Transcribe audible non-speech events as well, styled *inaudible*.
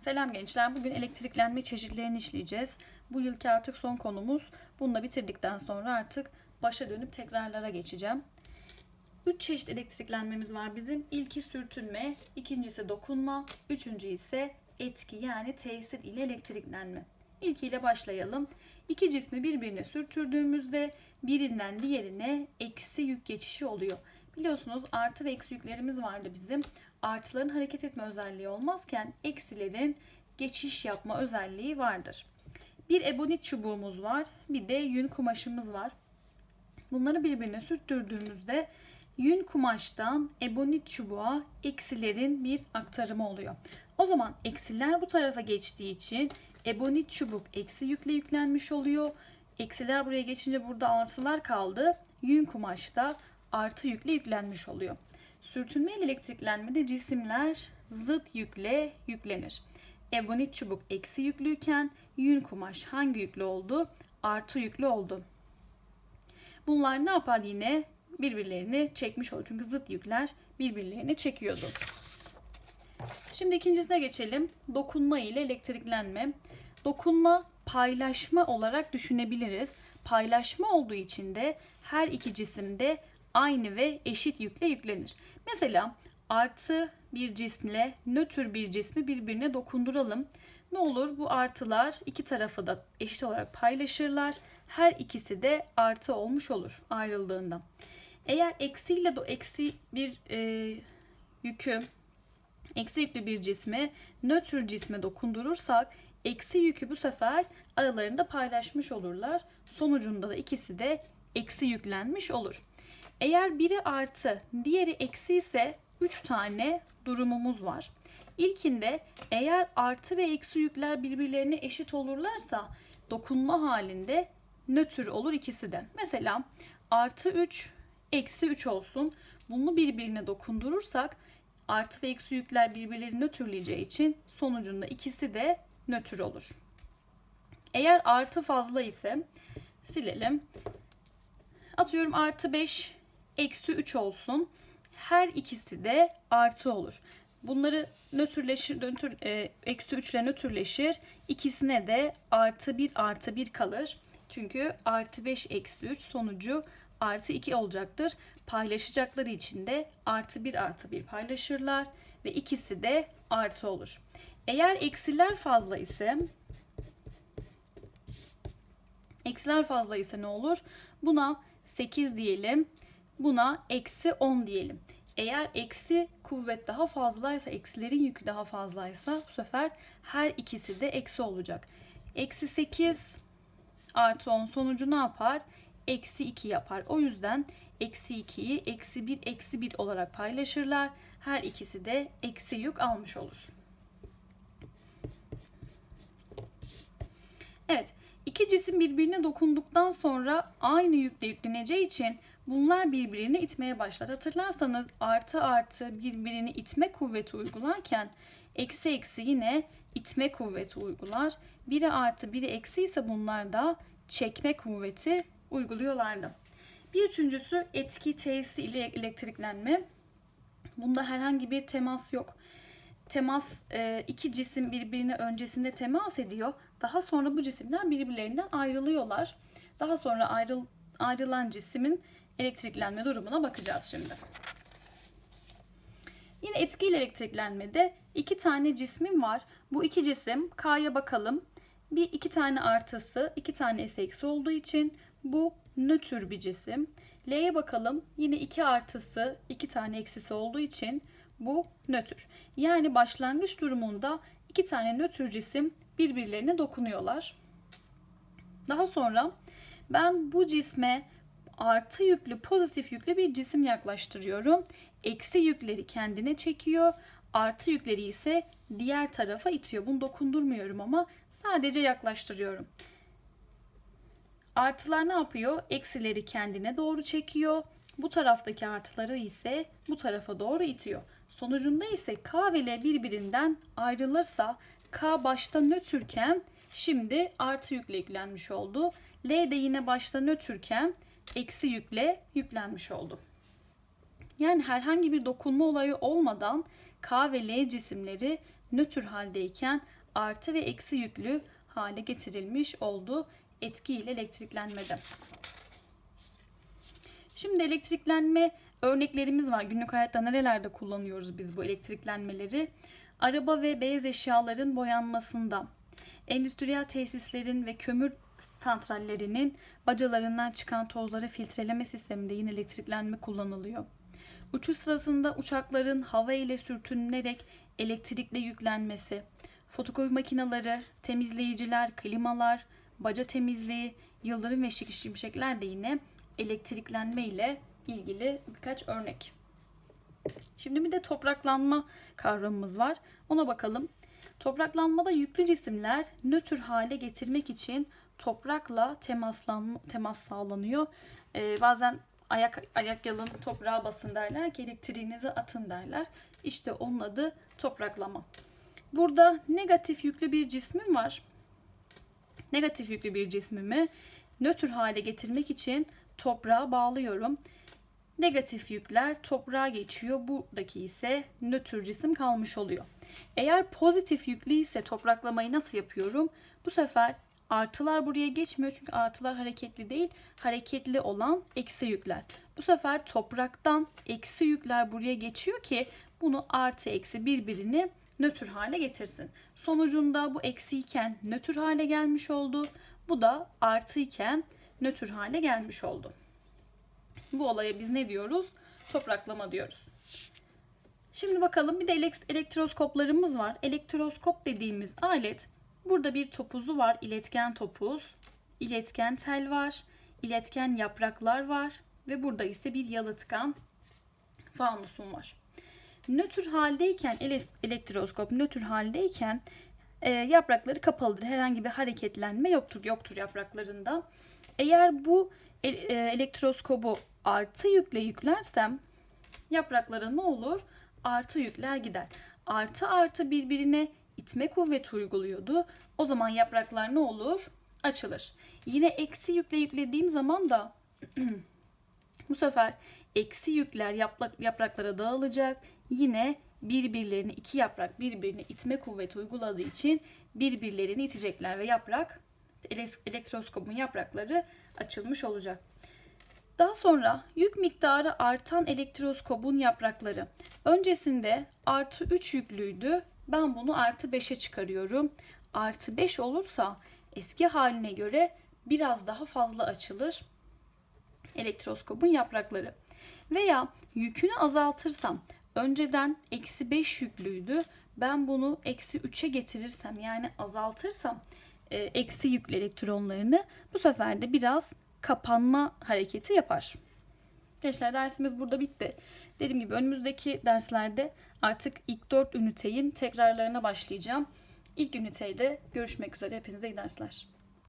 Selam gençler. Bugün elektriklenme çeşitlerini işleyeceğiz. Bu yılki artık son konumuz. Bunu da bitirdikten sonra artık başa dönüp tekrarlara geçeceğim. Üç çeşit elektriklenmemiz var bizim. İlki sürtünme, ikincisi dokunma, üçüncü ise etki yani tesir ile elektriklenme. İlkiyle başlayalım. İki cismi birbirine sürtürdüğümüzde birinden diğerine eksi yük geçişi oluyor. Biliyorsunuz artı ve eksi yüklerimiz vardı bizim. Artıların hareket etme özelliği olmazken eksilerin geçiş yapma özelliği vardır. Bir ebonit çubuğumuz var, bir de yün kumaşımız var. Bunları birbirine sürttürdüğümüzde yün kumaştan ebonit çubuğa eksilerin bir aktarımı oluyor. O zaman eksiler bu tarafa geçtiği için ebonit çubuk eksi yükle yüklenmiş oluyor. Eksiler buraya geçince burada artılar kaldı. Yün kumaşta artı yükle yüklenmiş oluyor. Sürtünme ile elektriklenmede cisimler zıt yükle yüklenir. Ebonit çubuk eksi yüklüyken yün kumaş hangi yüklü oldu? Artı yüklü oldu. Bunlar ne yapar yine? Birbirlerini çekmiş olur. Çünkü zıt yükler birbirlerini çekiyordu. Şimdi ikincisine geçelim. Dokunma ile elektriklenme. Dokunma paylaşma olarak düşünebiliriz. Paylaşma olduğu için de her iki cisimde aynı ve eşit yükle yüklenir. Mesela artı bir cismle nötr bir cismi birbirine dokunduralım. Ne olur bu artılar iki tarafı da eşit olarak paylaşırlar. Her ikisi de artı olmuş olur ayrıldığında. Eğer eksiyle de eksi bir e, yükü eksi yüklü bir cisme nötr cisme dokundurursak eksi yükü bu sefer aralarında paylaşmış olurlar. Sonucunda da ikisi de eksi yüklenmiş olur. Eğer biri artı, diğeri eksi ise 3 tane durumumuz var. İlkinde eğer artı ve eksi yükler birbirlerine eşit olurlarsa dokunma halinde nötr olur ikisi de. Mesela artı 3, eksi 3 olsun. Bunu birbirine dokundurursak artı ve eksi yükler birbirlerini nötrleyeceği için sonucunda ikisi de nötr olur. Eğer artı fazla ise silelim. Atıyorum artı 5 eksi 3 olsun. Her ikisi de artı olur. Bunları nötrleşir, nötr, e, eksi 3 ile nötrleşir. İkisine de artı 1 artı 1 kalır. Çünkü artı 5 eksi 3 sonucu artı 2 olacaktır. Paylaşacakları için de artı 1 artı 1 paylaşırlar. Ve ikisi de artı olur. Eğer eksiler fazla ise eksiler fazla ise ne olur? Buna 8 diyelim. Buna eksi 10 diyelim. Eğer eksi kuvvet daha fazlaysa, eksilerin yükü daha fazlaysa bu sefer her ikisi de eksi olacak. Eksi 8 artı 10 sonucu ne yapar? Eksi 2 yapar. O yüzden eksi 2'yi eksi 1 eksi 1 olarak paylaşırlar. Her ikisi de eksi yük almış olur. Evet, iki cisim birbirine dokunduktan sonra aynı yükle yükleneceği için bunlar birbirini itmeye başlar. Hatırlarsanız artı artı birbirini itme kuvveti uygularken eksi eksi yine itme kuvveti uygular. Biri artı biri eksi ise bunlar da çekme kuvveti uyguluyorlardı. Bir üçüncüsü etki tesiri ile elektriklenme. Bunda herhangi bir temas yok. Temas e, iki cisim birbirine öncesinde temas ediyor. Daha sonra bu cisimler birbirlerinden ayrılıyorlar. Daha sonra ayrıl, ayrılan cismin elektriklenme durumuna bakacağız şimdi. Yine etkiyle elektriklenmede iki tane cismim var. Bu iki cisim K'ya bakalım. Bir iki tane artısı, iki tane eksi olduğu için bu nötr bir cisim. L'ye bakalım. Yine iki artısı, iki tane eksisi olduğu için bu nötr. Yani başlangıç durumunda iki tane nötr cisim birbirlerine dokunuyorlar. Daha sonra ben bu cisme artı yüklü, pozitif yüklü bir cisim yaklaştırıyorum. Eksi yükleri kendine çekiyor. Artı yükleri ise diğer tarafa itiyor. Bunu dokundurmuyorum ama sadece yaklaştırıyorum. Artılar ne yapıyor? Eksileri kendine doğru çekiyor. Bu taraftaki artıları ise bu tarafa doğru itiyor. Sonucunda ise K L birbirinden ayrılırsa K başta nötrken şimdi artı yükle yüklenmiş oldu. L de yine başta nötrken eksi yükle yüklenmiş oldu. Yani herhangi bir dokunma olayı olmadan K ve L cisimleri nötr haldeyken artı ve eksi yüklü hale getirilmiş oldu etki ile elektriklenmede. Şimdi elektriklenme örneklerimiz var. Günlük hayatta nerelerde kullanıyoruz biz bu elektriklenmeleri? Araba ve beyaz eşyaların boyanmasında, endüstriyel tesislerin ve kömür santrallerinin bacalarından çıkan tozları filtreleme sisteminde yine elektriklenme kullanılıyor. Uçuş sırasında uçakların hava ile sürtünülerek elektrikle yüklenmesi, fotokopi makineleri, temizleyiciler, klimalar, baca temizliği, yıldırım ve şimşekler de yine elektriklenme ile ilgili birkaç örnek. Şimdi bir de topraklanma kavramımız var. Ona bakalım. Topraklanmada yüklü cisimler nötr hale getirmek için toprakla temaslan, temas sağlanıyor. Ee, bazen ayak ayak yalın toprağa basın derler ki elektriğinizi atın derler. İşte onun adı topraklama. Burada negatif yüklü bir cismim var. Negatif yüklü bir cismimi nötr hale getirmek için toprağa bağlıyorum. Negatif yükler toprağa geçiyor. Buradaki ise nötr cisim kalmış oluyor. Eğer pozitif yüklü ise topraklamayı nasıl yapıyorum? Bu sefer artılar buraya geçmiyor çünkü artılar hareketli değil. Hareketli olan eksi yükler. Bu sefer topraktan eksi yükler buraya geçiyor ki bunu artı eksi birbirini nötr hale getirsin. Sonucunda bu eksiyken nötr hale gelmiş oldu. Bu da artıyken nötr hale gelmiş oldu. Bu olaya biz ne diyoruz? Topraklama diyoruz. Şimdi bakalım bir de elektroskoplarımız var. Elektroskop dediğimiz alet burada bir topuzu var. iletken topuz, iletken tel var, iletken yapraklar var ve burada ise bir yalıtkan fanusum var. Nötr haldeyken elektroskop nötr haldeyken e, yaprakları kapalıdır. Herhangi bir hareketlenme yoktur yoktur yapraklarında. Eğer bu e, elektroskobu artı yükle yüklersem yapraklara ne olur? Artı yükler gider. Artı artı birbirine itme kuvveti uyguluyordu. O zaman yapraklar ne olur? Açılır. Yine eksi yükle yüklediğim zaman da *clears throat* bu sefer eksi yükler yaprak, yapraklara dağılacak. Yine birbirlerini iki yaprak birbirine itme kuvveti uyguladığı için birbirlerini itecekler ve yaprak elektroskopun yaprakları açılmış olacak. Daha sonra yük miktarı artan elektroskopun yaprakları. Öncesinde artı 3 yüklüydü. Ben bunu artı 5'e çıkarıyorum. Artı 5 olursa eski haline göre biraz daha fazla açılır elektroskopun yaprakları. Veya yükünü azaltırsam önceden eksi 5 yüklüydü. Ben bunu eksi 3'e getirirsem yani azaltırsam e, eksi yüklü elektronlarını bu sefer de biraz kapanma hareketi yapar. Gençler dersimiz burada bitti. Dediğim gibi önümüzdeki derslerde artık ilk 4 üniteyin tekrarlarına başlayacağım. İlk üniteyde görüşmek üzere. Hepinize iyi dersler.